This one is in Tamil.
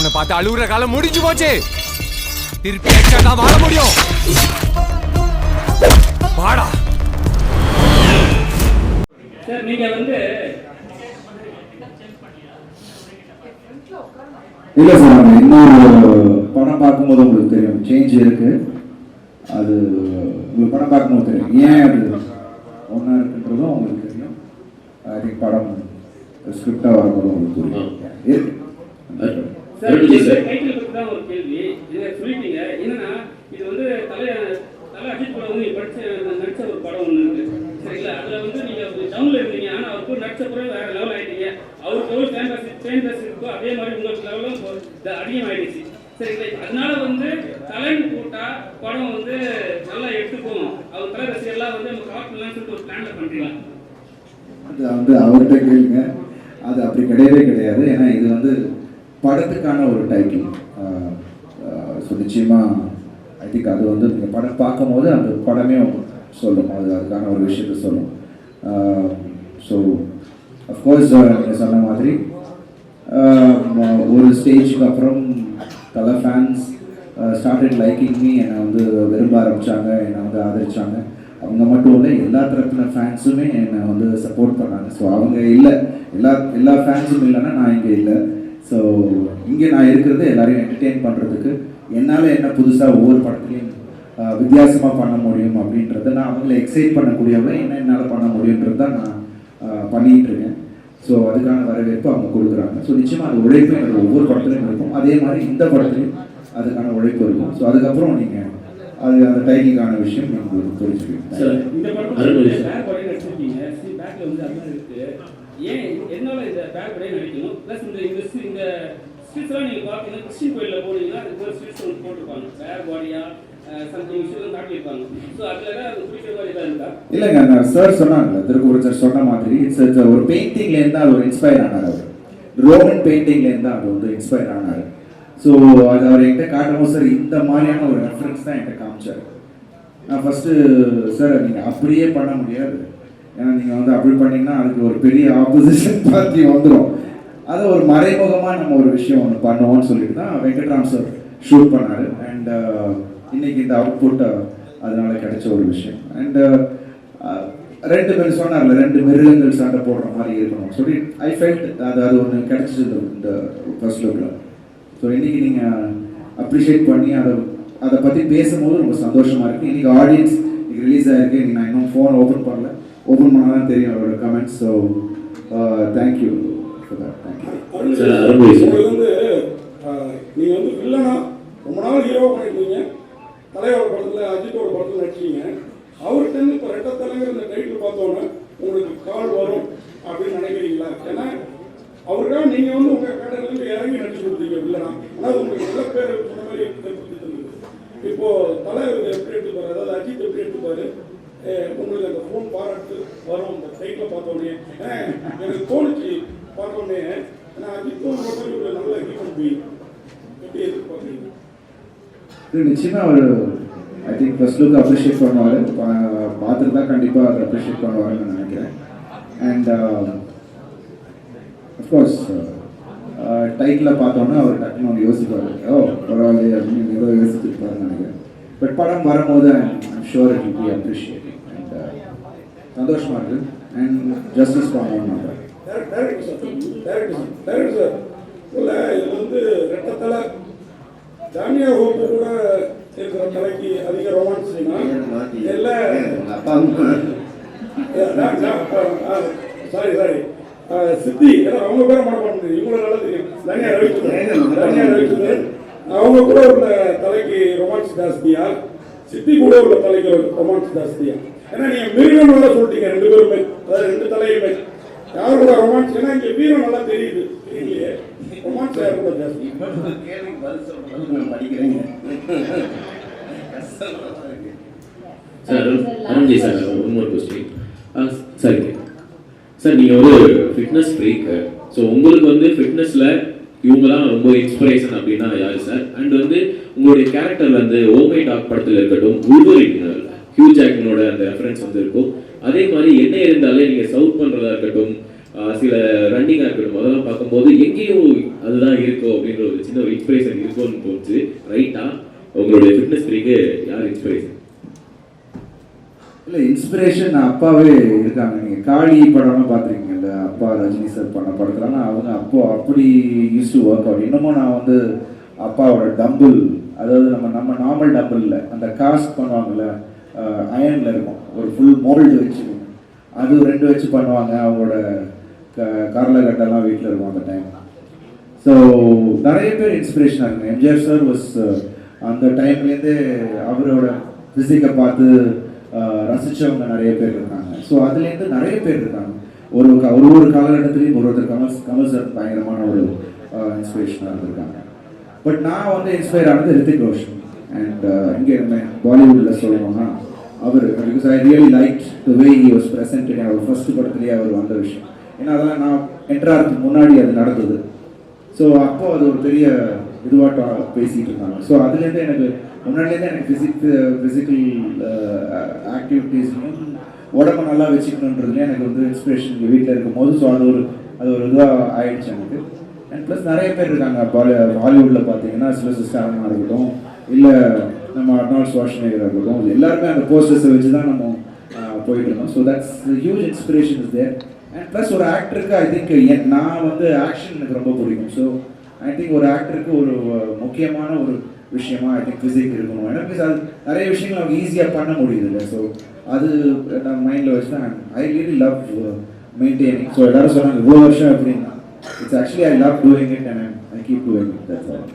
இவனை பார்த்து அழுகுற காலம் முடிஞ்சு போச்சு. திருப்பி ஆக்ஷன் தான் வாழ முடியும்? வாடா. சார் நீங்க வந்து இல்லை சார் இன்னொரு படம் பார்க்கும்போது உங்களுக்கு தெரியும். சேஞ்ச் இருக்கு. அது உங்களுக்கு படம் பார்க்கும்போது தெரியும். ஏன் அது ஒன்றா இருக்குன்றதும் உங்களுக்கு தெரியும். ஐ திங்க் படம் ஸ்கிரிப்டாக வரும்போது உங்களுக்கு புரியும். ஒரு கேள்வி. இதை சொல்லிட்டீங்க. என்னன்னா இது வந்து தலை தலை அஜித் படம் வந்து படிச்ச நடிச்ச ஒரு படம் ஒன்று இருக்கு. சரிங்களா? அதுல வந்து நீங்க டவுன்ல இருந்தீங்க. ஆனா அவருக்கு நடிச்ச பிறகு வேற லெவல் ஆயிட்டீங்க. அவருக்கு எவ்வளவு ஃபேன் இருக்கோ அதே மாதிரி உங்களுக்கு லெவலும் அதிகமாயிடுச்சு. சரிங்களா? அதனால வந்து தலைன்னு போட்டா படம் வந்து நல்லா எடுத்துக்கும். அவர் தலை ரசிகர்லாம் வந்து நம்ம சொல்லிட்டு ஒரு பிளான்ல பண்றீங்களா? அது வந்து அவர்கிட்ட கேளுங்க. அது அப்படி கிடையவே கிடையாது. ஏன்னா இது வந்து படத்துக்கான ஒரு டைட்டில் ஸோ நிச்சயமாக ஐ திங்க் அது வந்து நீங்கள் படம் பார்க்கும்போது அந்த படமே சொல்லும். அது அதுக்கான ஒரு விஷயத்த சொல்லும். ஸோ அஃப்கோர்ஸ் நீங்கள் சொன்ன மாதிரி ஒரு ஸ்டேஜுக்கு அப்புறம் பல ஃபேன்ஸ் ஸ்டார்டட் லைக்கிங் மீ என்னை வந்து விரும்ப ஆரம்பித்தாங்க என்னை வந்து ஆதரித்தாங்க அவங்க மட்டும் இல்லை எல்லா தரப்பின ஃபேன்ஸுமே என்னை வந்து சப்போர்ட் பண்ணாங்க. ஸோ அவங்க இல்லை. எல்லா எல்லா ஃபேன்ஸும் இல்லைன்னா நான் இங்கே இல்லை. ஸோ இங்கே நான் இருக்கிறது எல்லாரையும் என்டர்டெயின் பண்ணுறதுக்கு என்னால் என்ன புதுசாக ஒவ்வொரு படத்துலையும் வித்தியாசமாக பண்ண முடியும் அப்படின்றத நான் அவங்கள எக்ஸைட் பண்ணக்கூடியவங்க என்ன என்னால் பண்ண முடியுன்றது தான் நான் ஆஹ் பண்ணிட்டு இருக்கேன். ஸோ அதுக்கான வரவேற்பு அவங்க கொடுக்குறாங்க. ஸோ நிச்சயமாக அந்த உழைப்பு எனக்கு ஒவ்வொரு படத்துலையும் இருக்கும். அதே மாதிரி இந்த படத்துலையும் அதுக்கான உழைப்பு இருக்கும். ஸோ அதுக்கப்புறம் நீங்கள் அது அந்த டைட்டிலுக்கான விஷயம் உங்களுக்கு தெரிஞ்சுக்கணும் சார் சார் வந்து அது மாதிரி இருக்கு. ஏன் என்னால இந்த பேக் உடைய நினைக்கணும் ப்ளஸ் இந்த இந்த இந்த ஸ்ட்ரீட்ஸ்லாம் நீங்க பார்த்தீங்கன்னா கிறிஸ்டின் கோயிலில் போனீங்கன்னா அதுக்கு ஒரு ஸ்ட்ரீட்ஸ் வந்து போட்டிருப்பாங்க. பாடியா சம்திங் விஷயம் காட்டியிருப்பாங்க. ஸோ அதில் அது பிடிக்கிற மாதிரி இல்லைங்க அந்த சார் சொன்னாங்கல்ல திருக்குறள் சார் சொன்ன மாதிரி இட்ஸ் இட்ஸ் ஒரு பெயிண்டிங்லேருந்து அது ஒரு இன்ஸ்பயர் ஆனார் அவர். ரோமன் பெயிண்டிங்லேருந்து அவர் வந்து இன்ஸ்பயர் ஆனார். ஸோ அது அவர் என்கிட்ட காட்டும்போது சார் இந்த மாதிரியான ஒரு ரெஃபரன்ஸ் தான் என்கிட்ட காமிச்சார். நான் ஃபஸ்ட்டு சார் நீங்கள் அப்படியே பண்ண முடியாது. ஏன்னா நீங்கள் வந்து அப்படி பண்ணிங்கன்னா அதுக்கு ஒரு பெரிய ஆப்போசிஷன் பார்ட்டி வந்துடும் அதை ஒரு மறைமுகமாக நம்ம ஒரு விஷயம் ஒன்று பண்ணுவோம்னு சொல்லிட்டு தான் வெங்கட்ராம் சார் ஷூட் பண்ணார். அண்ட் இன்னைக்கு இந்த அவுட்புட் அதனால கிடைச்ச ஒரு விஷயம். Uh, அண்ட் ரெண்டு பேர் சொன்னார்ல ரெண்டு மிருகங்கள் சண்டை போடுற மாதிரி இருக்கணும் சொல்லி ஐ ஃபெல்ட் அது அது ஒன்று கிடைச்சிது இந்த ஃபர்ஸ்ட் லுக்கில் ஸோ இன்றைக்கி நீங்கள் அப்ரிஷியேட் பண்ணி அதை அதை பற்றி பேசும்போது ரொம்ப சந்தோஷமாக இருக்குது இன்றைக்கி ஆடியன்ஸ் இன்றைக்கி ரிலீஸ் ஆகிருக்கு இன்றைக்கி நான் இன்னும் ஃபோன் ஓப்பன் பண்ணல. ஓப்பன் பண்ணால் தான் தெரியும் அவரோட comments so thank you for that thank you sir Arulmozhi sir உங்களுக்கு வந்து ஆஹ், நீங்க வந்து வில்லனா ரொம்ப நாள் ஹீரோவா பண்ணிருக்கீங்க தலைவர் படத்துல அஜித்தோட படத்துல நடிச்சீங்க அவர்கிட்ட இருந்து இப்ப ரெட்ட தலைவர் இந்த டைட்டில் பார்த்தோன்னே உங்களுக்கு கால் வரும் அப்படின்னு நினைக்கிறீங்களா ஏன்னா அவருக்காக நீங்க வந்து உங்க கேட்டர்ல இருந்து இறங்கி நடிச்சு கொடுத்தீங்க வில்லனா ஆனா அது உங்களுக்கு நல்ல பேர் சொன்ன மாதிரி ஏற்படுத்தி தந்தது இப்போ தலைவர் எப்படி எடுத்துப்பாரு அதாவது அஜித் எப்படி எடுத்துப்பாரு அஹ், உங்களுக்கு பாராட்டு வரும். இந்த டைட்டில் பார்த்தோன்னே எனக்கு தோணுச்சு. பார்த்தோன்னே நான் இப்போ ஒரு நல்ல ஹியூமன் பீயிங் எப்படி எதிர்பார்க்குறீங்க இது நிச்சயமாக அவர் I think first look appreciate பண்ணுவார். பார்த்துட்டு தான் கண்டிப்பாக அவர் அப்ரிஷியேட் பண்ணுவாருன்னு நான் நினைக்கிறேன். அண்ட் அஃப்கோர்ஸ் டைட்டில் பார்த்தோன்னா அவர் டக்குன்னு அவர் யோசிப்பார். ஓ பரவாயில்லையே அப்படின்னு ஏதோ யோசிச்சிருப்பாருன்னு நினைக்கிறேன். பட் படம் வரும்போது I'm sure it be appreciating and சந்தோஷமாக இருக்குது அண்ட் ஜஸ்டிஸ் பண்ணணும் இல்லை இது வந்து ரெட்டத்தலை ஜாமியா ஹோப்பு கூட இருக்கிற தலைக்கு அதிக ரொமான்ஸ்னா இல்லை சாரி சாரி சித்தி ஏன்னா அவங்க பேரை மனம் பண்ணுது. இவங்களும் நல்லா தெரியும் தனியா ரவிச்சந்திரன் தனியா ரவிச்சந்திரன் அவங்க கூட உள்ள தலைக்கு ரொமான்ஸ் ஜாஸ்தியா? சித்தி கூட உள்ள தலைக்கு ரொமான்ஸ் ஜாஸ்தியா? ஏன்னா நீங்க மிருகம் நல்லா சொல்லிட்டீங்க ரெண்டு பேருமே. அதாவது ரெண்டு தலையுமே. யார் கூட ரொமான்ஸ் ஏன்னா இங்க வீரம் நல்லா தெரியுது. தெரியலையே. ரொமான்ஸ் யார் கூட ஜாஸ்தி sir Arun Arunji sir one question sir sir நீங்கள் ஒரு ஃபிட்னஸ் ஃப்ரீக் ஸோ உங்களுக்கு வந்து ஃபிட்னஸில் இவங்கலாம் ரொம்ப இன்ஸ்பிரேஷன் அப்படின்னா யார் சார்? அண்ட் வந்து உங்களுடைய கேரக்டர் வந்து ஓமை டாக் படத்தில் இருக்கட்டும் உள்வரின் ஹியூ ஜாக்மனோட அந்த ரெஃபரன்ஸ் வந்து இருக்கும் அதே மாதிரி என்ன இருந்தாலே நீங்கள் சவுட் பண்ணுறதா இருக்கட்டும் சில ரன்னிங்காக இருக்கட்டும் அதெல்லாம் பார்க்கும்போது எங்கேயோ அதுதான் இருக்கும் அப்படின்ற ஒரு சின்ன ஒரு இன்ஸ்பிரேஷன் இருக்கும்னு தோணுச்சு. ரைட்டா உங்களுடைய ஃபிட்னஸ் ஃப்ரீக்கு யார் இன்ஸ்பிரேஷன் இல்லை இன்ஸ்பிரேஷன் அப்பாவே இருக்காங்க. நீங்கள் காளி படம்லாம் பார்த்துருக்கீங்கல்ல அப்பா ரஜினி சார் பண்ண படத்துலலாம் அவங்க அப்போ அப்படி யூஸ் டு ஒர்க் அவுட் இன்னமும் நான் வந்து அப்பாவோட டம்பிள் அதாவது நம்ம நம்ம நார்மல் டம்பிள் இல்லை அந்த காஸ்ட் பண்ணுவாங்கல்ல அயனில் இருக்கும். ஒரு ஃபுல் மோல்டு வச்சு. அது ரெண்டு வச்சு பண்ணுவாங்க. அவங்களோட க கரலகட்டெல்லாம் வீட்டில் இருக்கும் அந்த டைம் ஸோ நிறைய பேர் இன்ஸ்பிரேஷனாக இருக்கும் எம்ஜிஆர் சார் வாஸ் அந்த டைம்லேருந்தே அவரோட ஃபிசிக்கை பார்த்து ரசித்தவங்க நிறைய பேர் இருக்காங்க. ஸோ அதுலேருந்து நிறைய பேர் இருக்காங்க. ஒரு க- ஒரு ஒரு காலகட்டத்திலையும் ஒரு ஒருத்தர் கமல் கமல் சார் பயங்கரமான ஒரு இன்ஸ்பிரேஷனாக இருந்திருக்காங்க. பட் நான் வந்து இன்ஸ்பயர் ஆனது ரித்திக் ரோஷன். அண்ட் uh, இங்கே நம்ம பாலிவுட்டில் சொல்லணும்னா அவர் because I really like the way he was present our first படத்துலேயே அவர் வந்த விஷயம். ஏன்னா அதெல்லாம் நான் என்ட்ராறதுக்கு முன்னாடி அது நடந்தது. ஸோ அப்போ அது ஒரு பெரிய இதுவாட்டம் பேசிகிட்டு இருந்தாங்க. ஸோ அதுலேருந்து எனக்கு முன்னாடிலேருந்து எனக்கு ஃபிசிக் ஃபிசிக்கல் ஆக்டிவிட்டீஸ்லையும் உடம்பு நல்லா வச்சுக்கணுன்றதுலேயும் எனக்கு வந்து இன்ஸ்பிரேஷன் வீட்டில் இருக்கும்போது. ஸோ அது ஒரு அது ஒரு இதாக ஆயிடுச்சு எனக்கு. அண்ட் ப்ளஸ் நிறைய பேர் இருக்காங்க பாலி ஹாலிவுட்டில் பார்த்தீங்கன்னா சில ஸ்டாரனாக இருக்கட்டும் இல்லை நம்ம அர்னால்ட் சுவாஷனேகராக இருக்கட்டும் எல்லாருமே அந்த போஸ்டர்ஸை வச்சு தான் நம்ம போயிட்டு இருந்தோம் so that's huge inspiration is there and plus ஒரு ஆக்டருக்கு ஐ திங்க் நான் வந்து ஆக்ஷன் எனக்கு ரொம்ப பிடிக்கும். ஸோ ஐ திங்க் ஒரு ஆக்டருக்கு ஒரு முக்கியமான ஒரு விஷயமா ஐ திங்க் ஃபிசிக் இருக்கணும். ஏன்னா அது நிறைய விஷயங்கள் அவங்க ஈஸியாக பண்ண முடியுது இல்லை ஸோ அது நான் மைண்டில் வச்சு தான் I really love maintaining so எல்லாரும் சொன்னாங்க இவ்வளோ வருஷம் எப்படின்னா it's actually I love doing it and I keep doing it that's all